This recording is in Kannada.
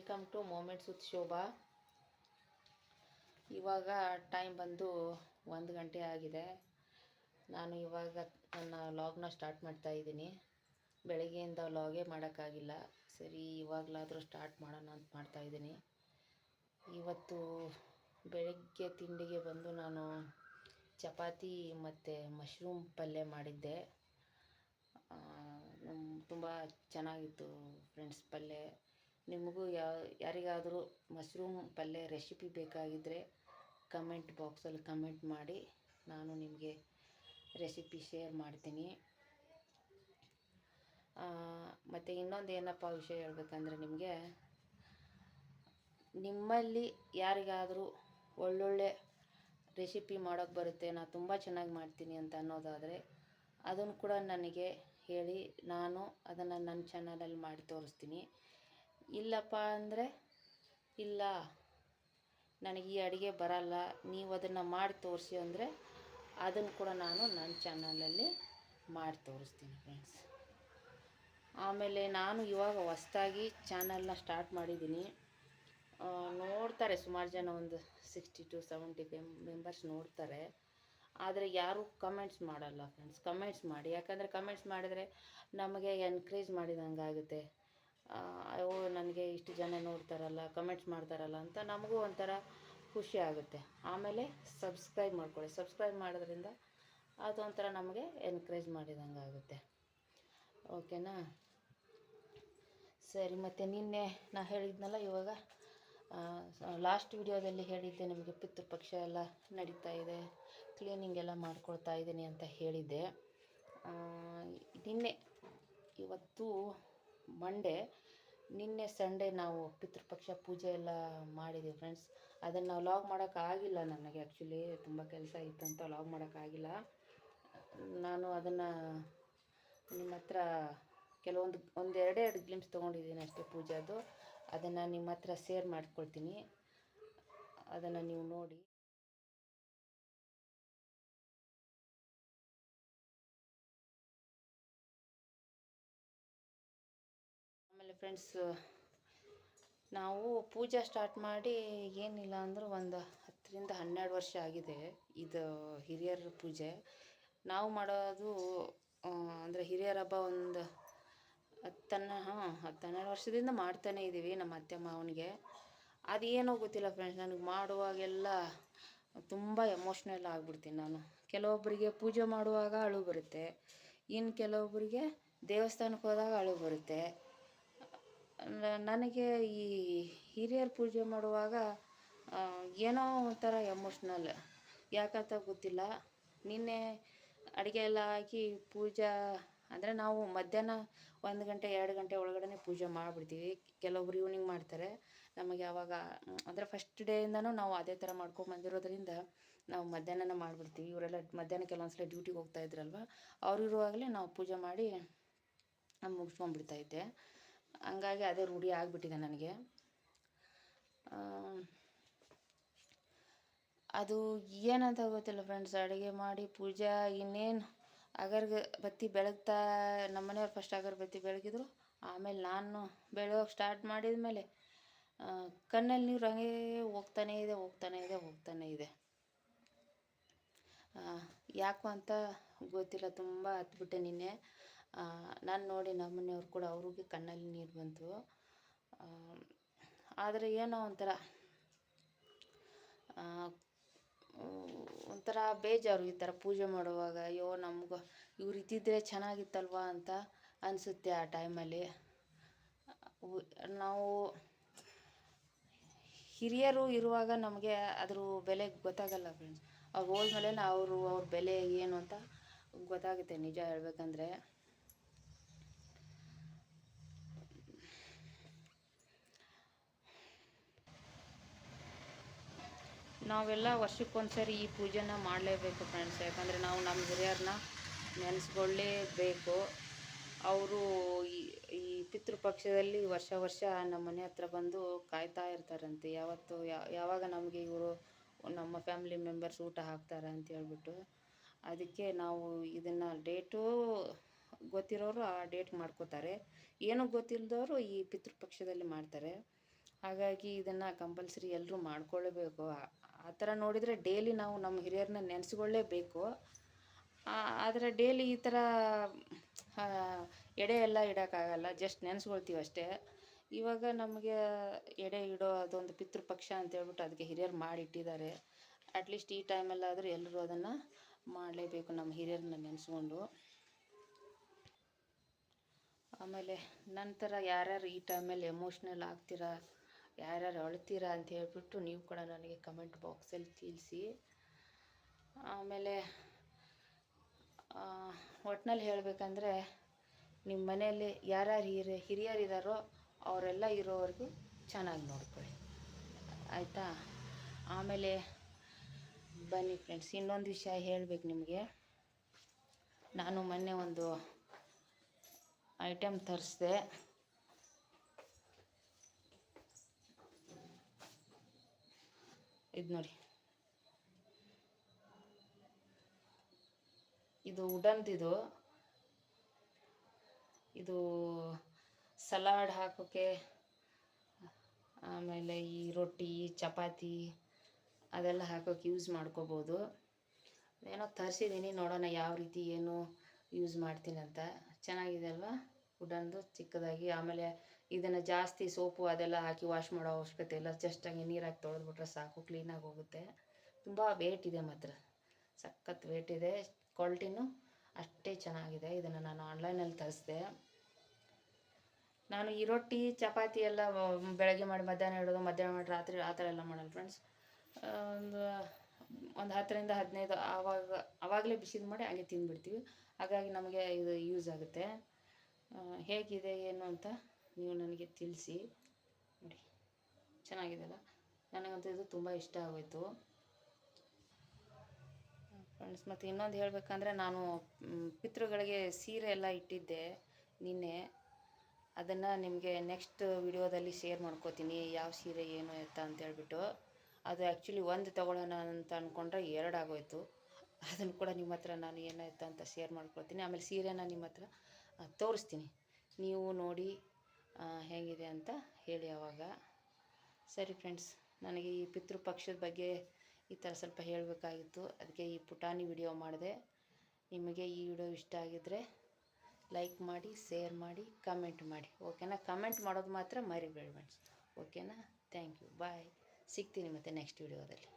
Welcome to moments with Shobha. ಇವಾಗ ಟೈಮ್ ಬಂದು ಒಂದು ಗಂಟೆ ಆಗಿದೆ. ನಾನು ಇವಾಗ ನನ್ನ ಲಾಗ್ನ ಸ್ಟಾರ್ಟ್ ಮಾಡ್ತಾ ಇದ್ದೀನಿ. ಬೆಳಗ್ಗೆಯಿಂದ ಲಾಗೇ ಮಾಡೋಕ್ಕಾಗಿಲ್ಲ. ಸರಿ, ಇವಾಗಲಾದರೂ ಸ್ಟಾರ್ಟ್ ಮಾಡೋಣ ಅಂತ ಮಾಡ್ತಾ ಇದ್ದೀನಿ. ಇವತ್ತು ಬೆಳಗ್ಗೆ ತಿಂಡಿಗೆ ಬಂದು ನಾನು ಚಪಾತಿ ಮತ್ತು ಮಶ್ರೂಮ್ ಪಲ್ಯ ಮಾಡಿದ್ದೆ. ತುಂಬ ಚೆನ್ನಾಗಿತ್ತು ಫ್ರೆಂಡ್ಸ್ ಪಲ್ಯ. ನಿಮಗೂ ಯಾ, ಯಾರಿಗಾದರೂ ಮಶ್ರೂಮ್ ಪಲ್ಯ ರೆಸಿಪಿ ಬೇಕಾಗಿದ್ದರೆ ಕಮೆಂಟ್ ಬಾಕ್ಸಲ್ಲಿ ಕಮೆಂಟ್ ಮಾಡಿ. ನಾನು ನಿಮಗೆ ರೆಸಿಪಿ ಶೇರ್ ಮಾಡ್ತೀನಿ. ಮತ್ತು ಇನ್ನೊಂದು ಏನಪ್ಪ ವಿಷಯ ಹೇಳ್ಬೇಕಂದ್ರೆ ನಿಮಗೆ, ನಿಮ್ಮಲ್ಲಿ ಯಾರಿಗಾದರೂ ಒಳ್ಳೊಳ್ಳೆ ರೆಸಿಪಿ ಮಾಡೋಕ್ಕೆ ಬರುತ್ತೆ ನಾನು ತುಂಬ ಚೆನ್ನಾಗಿ ಮಾಡ್ತೀನಿ ಅಂತ ಅನ್ನೋದಾದರೆ ಅದನ್ನು ಕೂಡ ನನಗೆ ಹೇಳಿ, ನಾನು ಅದನ್ನು ನನ್ನ ಚಾನಲಲ್ಲಿ ಮಾಡಿ ತೋರಿಸ್ತೀನಿ. ಇಲ್ಲಪ್ಪ ಅಂದರೆ, ಇಲ್ಲ. ನನಗೆ ಈ ಅಡುಗೆ ಬರಲ್ಲ. ನೀವು ಅದನ್ನು ಮಾಡಿ ತೋರಿಸಿ ಅಂದರೆ ಅದನ್ನು ಕೂಡ ನಾನು ನನ್ನ ಚಾನಲಲ್ಲಿ ಮಾಡಿ ತೋರಿಸ್ತೀನಿ ಫ್ರೆಂಡ್ಸ್ ಆಮೇಲೆ ನಾನು ಇವಾಗ ಹೊಸ್ದಾಗಿ ಚಾನಲ್ನ ಸ್ಟಾರ್ಟ್ ಮಾಡಿದ್ದೀನಿ. ನೋಡ್ತಾರೆ ಸುಮಾರು ಜನ ಒಂದು ಸಿಕ್ಸ್ಟಿ ಟು ಸೆವೆಂಟಿ ಮೆಂಬರ್ಸ್ ನೋಡ್ತಾರೆ. ಆದರೆ ಯಾರೂ ಕಮೆಂಟ್ಸ್ ಮಾಡಲ್ಲ ಫ್ರೆಂಡ್ಸ್ ಕಮೆಂಟ್ಸ್ ಮಾಡಿ. ಯಾಕಂದರೆ ಕಮೆಂಟ್ಸ್ ಮಾಡಿದರೆ ನಮಗೆ ಎನ್ಕರೇಜ್ ಮಾಡಿದಂಗೆ ಆಗುತ್ತೆ ಅಯ್ಯೋ, ನನಗೆ ಇಷ್ಟು ಜನ ನೋಡ್ತಾರಲ್ಲ ಕಮೆಂಟ್ಸ್ ಮಾಡ್ತಾರಲ್ಲ ಅಂತ ನಮಗೂ ಒಂಥರ ಖುಷಿ ಆಗುತ್ತೆ. ಆಮೇಲೆ ಸಬ್ಸ್ಕ್ರೈಬ್ ಮಾಡ್ಕೊಳ್ಳಿ. ಸಬ್ಸ್ಕ್ರೈಬ್ ಮಾಡೋದ್ರಿಂದ ಅದೊಂಥರ ನಮಗೆ ಎನ್ಕರೇಜ್ ಮಾಡಿದಂಗೆ ಆಗುತ್ತೆ. ಓಕೆನಾ ಸರಿ, ಮತ್ತು ನಿನ್ನೆ ನಾ ಹೇಳಿದ್ನಲ್ಲ ಇವಾಗ ಲಾಸ್ಟ್ ವಿಡಿಯೋದಲ್ಲಿ ಹೇಳಿದ್ದೆ ನಿಮಗೆ ಪಿತೃಪಕ್ಷ ಎಲ್ಲ ನಡೀತಾ ಇದೆ ಕ್ಲೀನಿಂಗ್ ಎಲ್ಲ ಮಾಡ್ಕೊಳ್ತಾ ಇದ್ದೀನಿ ಅಂತ ಹೇಳಿದ್ದೆ. ನಿನ್ನೆ ಇವತ್ತು ಮಂಡೇ ನಿನ್ನೆ ಸಂಡೇ ನಾವು ಪಿತೃಪಕ್ಷ ಪೂಜೆ ಎಲ್ಲ ಮಾಡಿದ್ದೀವಿ ಫ್ರೆಂಡ್ಸ್ ಅದನ್ನು ನಾವು ಲಾಗ್ ಮಾಡೋಕ್ಕಾಗಿಲ್ಲ ನನಗೆ ಆ್ಯಕ್ಚುಲಿ ತುಂಬ ಕೆಲಸ ಇತ್ತು ಅಂತ ಲಾಗ್ ಮಾಡೋಕ್ಕಾಗಿಲ್ಲ ನಾನು ಅದನ್ನು ನಿಮ್ಮ ಹತ್ರ ಕೆಲವೊಂದು, ಒಂದು ಎರಡೇ ಗ್ಲಿಮ್ಸ್ ತೊಗೊಂಡಿದ್ದೀನಿ ಅಷ್ಟೇ ಪೂಜೆದು. ಅದನ್ನು ನಿಮ್ಮ ಹತ್ರ ಸೇರ್ ಮಾಡ್ಕೊಳ್ತೀನಿ. ಅದನ್ನು ನೀವು ನೋಡಿ. ಫ್ರೆಂಡ್ಸ್ ನಾವು ಪೂಜೆ ಸ್ಟಾರ್ಟ್ ಮಾಡಿ ಏನಿಲ್ಲ ಅಂದ್ರೆ ಒಂದು ಹತ್ತರಿಂದ ಹನ್ನೆರಡು ವರ್ಷ ಆಗಿದೆ ಇದು ಹಿರಿಯರ ಪೂಜೆ. ನಾವು ಮಾಡೋದು ಅಂದರೆ ಹಿರಿಯರ ಹಬ್ಬ ಒಂದು ಹತ್ತನ್ನ, ಹಾಂ ಹತ್ತು ಹನ್ನೆರಡು ವರ್ಷದಿಂದ ಮಾಡ್ತಾನೇ ಇದ್ದೀವಿ ನಮ್ಮ ಅತ್ತೆ ಮಾವನಿಗೆ ಅದೇನೋ ಗೊತ್ತಿಲ್ಲ ಫ್ರೆಂಡ್ಸ್ ನನಗೆ ಮಾಡುವಾಗೆಲ್ಲ ತುಂಬ ಎಮೋಷ್ನಲ್ ಆಗಿಬಿಡ್ತೀನಿ ನಾನು. ಕೆಲವೊಬ್ಬರಿಗೆ ಪೂಜೆ ಮಾಡುವಾಗ ಅಳು ಬರುತ್ತೆ. ಇನ್ನು ಕೆಲವೊಬ್ಬರಿಗೆ ದೇವಸ್ಥಾನಕ್ಕೆ ಹೋದಾಗ ಅಳು ಬರುತ್ತೆ. ನನಗೆ ಈ ಹಿರಿಯರ ಪೂಜೆ ಮಾಡುವಾಗ ಏನೋ ಒಂಥರ ಎಮೋಷ್ನಲ್ ಯಾಕಂತ ಗೊತ್ತಿಲ್ಲ. ನಿನ್ನೆ ಅಡುಗೆ ಎಲ್ಲ ಹಾಕಿ ಪೂಜಾ, ಅಂದರೆ ನಾವು ಮಧ್ಯಾಹ್ನ ಒಂದು ಗಂಟೆ, ಎರಡು ಗಂಟೆ ಒಳಗಡೆ ಪೂಜೆ ಮಾಡಿಬಿಡ್ತೀವಿ. ಕೆಲವೊಬ್ರು ಈವ್ನಿಂಗ್ ಮಾಡ್ತಾರೆ. ನಮಗೆ ಆವಾಗ ಅಂದರೆ ಫಸ್ಟ್ ಡೇಯಿಂದನೂ ನಾವು ಅದೇ ಥರ ಮಾಡ್ಕೊಂಬಂದಿರೋದ್ರಿಂದ ನಾವು ಮಧ್ಯಾಹ್ನನೇ ಮಾಡಿಬಿಡ್ತೀವಿ. ಇವರೆಲ್ಲ ಮಧ್ಯಾಹ್ನ ಕೆಲವೊಂದು ಸಲ ಡ್ಯೂಟಿಗೆ ಹೋಗ್ತಾ ಇದ್ರಲ್ವ? ಅವ್ರು ಇರುವಾಗಲೇ ನಾವು ಪೂಜೆ ಮಾಡಿ ಮುಗಿಸ್ಕೊಂಡ್ಬಿಡ್ತಾಯಿದ್ದೆ ಹಂಗಾಗಿ ಅದೇ ರೂಢಿ ಆಗಿಬಿಟ್ಟಿದೆ ನನಗೆ. ಅದು ಏನಂತ ಗೊತ್ತಿಲ್ಲ ಫ್ರೆಂಡ್ಸ್ ಅಡುಗೆ ಮಾಡಿ ಪೂಜೆ ಇನ್ನೇನು ಅಗರ್ ಬತ್ತಿ ಬೆಳಗ್ತಾ ನಮ್ಮ ಮನೆಯವ್ರು ಫಸ್ಟ್ ಅಗರಬತ್ತಿ ಬೆಳಗಿದ್ರು, ಆಮೇಲೆ ನಾನು ಬೆಳಗೋಕೆ ಸ್ಟಾರ್ಟ್ ಮಾಡಿದ ಮೇಲೆ ಕಣ್ಣಲ್ಲಿ ನೀರು ಹಂಗೆ ಹೋಗ್ತಾನೇ ಇದೆ, ಹೋಗ್ತಾನೆ ಇದೆ, ಹೋಗ್ತಾನೇ ಇದೆ. ಯಾಕೋ ಅಂತ ಗೊತ್ತಿಲ್ಲ, ತುಂಬ ಹತ್ಬಿಟ್ಟೆ ನಿನ್ನೆ. ನಾನು ನೋಡಿ ನಮ್ಮ ಮನೆಯವ್ರು ಕೂಡ ಅವ್ರಿಗೆ ಕಣ್ಣಲ್ಲಿ ನೀರು ಬಂತು. ಆದರೆ ಏನೋ ಒಂಥರ ಒಂಥರ ಬೇಜಾರು ಈ ಥರ ಪೂಜೆ ಮಾಡುವಾಗ, ಅಯ್ಯೋ ನಮಗೂ ಇವ್ರು ಇದ್ದಿದ್ದರೆ ಚೆನ್ನಾಗಿತ್ತಲ್ವಾ ಅಂತ ಅನಿಸುತ್ತೆ ಆ ಟೈಮಲ್ಲಿ. ನಾವು ಹಿರಿಯರು ಇರುವಾಗ ನಮಗೆ ಅದ್ರ ಬೆಲೆ ಗೊತ್ತಾಗಲ್ಲ ಫ್ರೆಂಡ್ಸ್ ಅವ್ರು ಹೋದ್ಮೇಲೆ ಅವರು ಅವ್ರ ಬೆಲೆ ಏನು ಅಂತ ಗೊತ್ತಾಗುತ್ತೆ ನಿಜ ಹೇಳ್ಬೇಕಂದ್ರೆ. ನಾವೆಲ್ಲ ವರ್ಷಕ್ಕೊಂದ್ಸರಿ ಈ ಪೂಜೆನ ಮಾಡಲೇಬೇಕು ಫ್ರೆಂಡ್ಸ್ ಯಾಕಂದರೆ ನಾವು ನಮ್ಮ ಹಿರಿಯರನ್ನ ನೆನೆಸ್ಕೊಳ್ಳೇಬೇಕು ಅವರು ಈ ಈ ಪಿತೃಪಕ್ಷದಲ್ಲಿ ವರ್ಷ ವರ್ಷ ನಮ್ಮ ಮನೆ ಹತ್ರ ಬಂದು ಕಾಯ್ತಾ ಇರ್ತಾರಂತೆ. ಯಾವತ್ತು ಯಾವಾಗ ನಮಗೆ ಇವರು ನಮ್ಮ ಫ್ಯಾಮಿಲಿ ಮೆಂಬರ್ಸ್ ಊಟ ಹಾಕ್ತಾರೆ ಅಂತ ಹೇಳ್ಬಿಟ್ಟು ಅದಕ್ಕೆ ನಾವು ಇದನ್ನು ಡೇಟು ಗೊತ್ತಿರೋರು ಆ ಡೇಟ್ ಮಾಡ್ಕೋತಾರೆ. ಏನೂ ಗೊತ್ತಿಲ್ಲದವರು ಈ ಪಿತೃಪಕ್ಷದಲ್ಲಿ ಮಾಡ್ತಾರೆ. ಹಾಗಾಗಿ ಇದನ್ನು ಕಂಪಲ್ಸರಿ ಎಲ್ಲರೂ ಮಾಡ್ಕೊಳ್ಳೇಬೇಕು ಆ- ಥರ ನೋಡಿದರೆ ಡೈಲಿ ನಾವು ನಮ್ಮ ಹಿರಿಯರನ್ನ ನೆನೆಸ್ಕೊಳ್ಳೇಬೇಕು ಆದರೆ ಡೈಲಿ ಈ ಥರ ಎಡೆ ಎಲ್ಲ ಇಡೋಕ್ಕಾಗಲ್ಲ ಜಸ್ಟ್ ನೆನೆಸ್ಕೊಳ್ತೀವಿ ಅಷ್ಟೇ. ಇವಾಗ ನಮಗೆ ಎಡೆ ಇಡೋ ಅದೊಂದು ಪಿತೃಪಕ್ಷ ಅಂತ ಹೇಳ್ಬಿಟ್ಟು ಅದಕ್ಕೆ ಹಿರಿಯರು ಮಾಡಿಟ್ಟಿದ್ದಾರೆ. ಅಟ್ಲೀಸ್ಟ್ ಈ ಟೈಮಲ್ಲಾದರೂ ಎಲ್ಲರೂ ಅದನ್ನು ಮಾಡಲೇಬೇಕು ನಮ್ಮ ಹಿರಿಯರನ್ನ ನೆನೆಸ್ಕೊಂಡು ಆಮೇಲೆ ನಂತರ ಯಾರ್ಯಾರು ಈ ಟೈಮಲ್ಲಿ ಎಮೋಷ್ನಲ್ ಆಗ್ತೀರಾ? ಯಾರ್ಯಾರು ಅಳ್ತೀರಾ ಅಂತ ಹೇಳ್ಬಿಟ್ಟು ನೀವು ಕೂಡ ನನಗೆ ಕಮೆಂಟ್ ಬಾಕ್ಸಲ್ಲಿ ತಿಳಿಸಿ. ಆಮೇಲೆ ಒಟ್ನಲ್ಲಿ ಹೇಳಬೇಕಂದ್ರೆ ನಿಮ್ಮ ಮನೆಯಲ್ಲಿ ಯಾರ್ಯಾರು ಹಿರಿಯ ಹಿರಿಯರಿದ್ದಾರೋ ಅವರೆಲ್ಲ ಇರೋವರೆಗೂ ಚೆನ್ನಾಗಿ ನೋಡ್ಕೊಳ್ಳಿ. ಆಯಿತಾ? ಆಮೇಲೆ ಬನ್ನಿ ಫ್ರೆಂಡ್ಸ್, ಇನ್ನೊಂದು ವಿಷಯ ಹೇಳಬೇಕು ನಿಮಗೆ. ನಾನು ಮೊನ್ನೆ ಒಂದು ಐಟಮ್ ತರಿಸ್ದೆ. ಇದು ನೋಡಿ. ಇದು ಉಡನ್ದಿದು ಇದು ಸಲಾಡ್ ಹಾಕೋಕ್ಕೆ ಆಮೇಲೆ ಈ ರೊಟ್ಟಿ, ಚಪಾತಿ ಅದೆಲ್ಲ ಹಾಕೋಕ್ಕೆ ಯೂಸ್ ಮಾಡ್ಕೋಬೋದು. ಏನೋ ತರಿಸಿದ್ದೀನಿ ನೋಡೋಣ ಯಾವ ರೀತಿ ಏನು ಯೂಸ್ ಮಾಡ್ತೀನಿ ಅಂತ. ಚೆನ್ನಾಗಿದೆ ಅಲ್ವಾ? ಉಡನ್ದು ಚಿಕ್ಕದಾಗಿ, ಆಮೇಲೆ ಇದನ್ನು ಜಾಸ್ತಿ ಸೋಪು ಅದೆಲ್ಲ ಹಾಕಿ ವಾಶ್ ಮಾಡೋ ಅವಶ್ಯಕತೆ ಇಲ್ಲ. ಜಸ್ಟ್ ಹಂಗೆ ನೀರಾಗಿ ತೊಳೆದ್ಬಿಟ್ರೆ ಸಾಕು ಕ್ಲೀನಾಗಿ ಹೋಗುತ್ತೆ. ತುಂಬ ವೇಟ್ ಇದೆ ಮಾತ್ರ. ಸಖತ್ ವೇಟ್ ಇದೆ. ಕ್ವಾಲಿಟಿನೂ ಅಷ್ಟೇ ಚೆನ್ನಾಗಿದೆ. ಇದನ್ನು ನಾನು ಆನ್ಲೈನಲ್ಲಿ ತರಿಸಿದೆ. ನಾನು ಈ ರೊಟ್ಟಿ, ಚಪಾತಿ ಎಲ್ಲ ಬೆಳಗ್ಗೆ ಮಾಡಿ ಮಧ್ಯಾಹ್ನ ಇಡೋದು ಮಧ್ಯಾಹ್ನ ಮಾಡಿ ರಾತ್ರಿ ಆ ಥರ ಎಲ್ಲ ಮಾಡಲ್ಲ ಫ್ರೆಂಡ್ಸ್ ಒಂದು ಒಂದು ಹತ್ತರಿಂದ ಹದಿನೈದು ಆವಾಗ, ಆವಾಗಲೇ ಬಿಸಿದು ಮಾಡಿ ಹಾಗೆ ತಿಂದುಬಿಡ್ತೀವಿ. ಹಾಗಾಗಿ ನಮಗೆ ಇದು ಯೂಸ್ ಆಗುತ್ತೆ. ಹೇಗಿದೆ, ಏನು ಅಂತ ನೀವು ನನಗೆ ತಿಳಿಸಿ. ನೋಡಿ, ಚೆನ್ನಾಗಿದೆಯಲ್ಲ? ನನಗಂತೂ ಇದು ತುಂಬ ಇಷ್ಟ ಆಗೋಯಿತು. ಫ್ರೆಂಡ್ಸ್, ಮತ್ತು ಇನ್ನೊಂದು ಹೇಳಬೇಕಂದ್ರೆ ನಾನು ಪಿತೃಗಳಿಗೆ ಸೀರೆ ಎಲ್ಲ ಇಟ್ಟಿದ್ದೆ ನಿನ್ನೆ. ಅದನ್ನು ನಿಮಗೆ ನೆಕ್ಸ್ಟ್ ವಿಡಿಯೋದಲ್ಲಿ ಶೇರ್ ಮಾಡ್ಕೋತೀನಿ, ಯಾವ ಸೀರೆ ಏನು ಎತ್ತ ಅಂತ ಹೇಳ್ಬಿಟ್ಟು ಅದು ಆ್ಯಕ್ಚುಲಿ ಒಂದು ತಗೊಳ್ಳೋಣ ಅಂತ ಅಂದ್ಕೊಂಡ್ರೆ ಎರಡು ಆಗೋಯ್ತು. ಅದನ್ನು ಕೂಡ ನಿಮ್ಮ ಹತ್ರ ನಾನು ಏನು ಎತ್ತ ಅಂತ ಶೇರ್ ಮಾಡ್ಕೊಳ್ತೀನಿ. ಆಮೇಲೆ ಸೀರೆನ ನಿಮ್ಮ ಹತ್ರ ತೋರಿಸ್ತೀನಿ. ನೀವು ನೋಡಿ ಹೇಗಿದೆ ಅಂತ ಹೇಳಿ ಆವಾಗ ಸರಿ ಫ್ರೆಂಡ್ಸ್ ನನಗೆ ಈ ಪಿತೃಪಕ್ಷದ ಬಗ್ಗೆ ಈ ಥರ ಸ್ವಲ್ಪ ಹೇಳಬೇಕಾಗಿತ್ತು. ಅದಕ್ಕೆ ಈ ಪುಟಾಣಿ ವಿಡಿಯೋ ಮಾಡಿದೆ. ನಿಮಗೆ ಈ ವಿಡಿಯೋ ಇಷ್ಟ ಆಗಿದ್ದರೆ ಲೈಕ್ ಮಾಡಿ ಶೇರ್ ಮಾಡಿ ಕಮೆಂಟ್ ಮಾಡಿ. ಓಕೆನಾ ಕಮೆಂಟ್ ಮಾಡೋದು ಮಾತ್ರ ಮರಿಬೇಡ ಫ್ರೆಂಡ್ಸ್ ಓಕೆನಾ ಥ್ಯಾಂಕ್ ಯು ಬಾಯ್ ಸಿಗ್ತೀನಿ ಮತ್ತೆ ನೆಕ್ಸ್ಟ್ ವಿಡಿಯೋದಲ್ಲಿ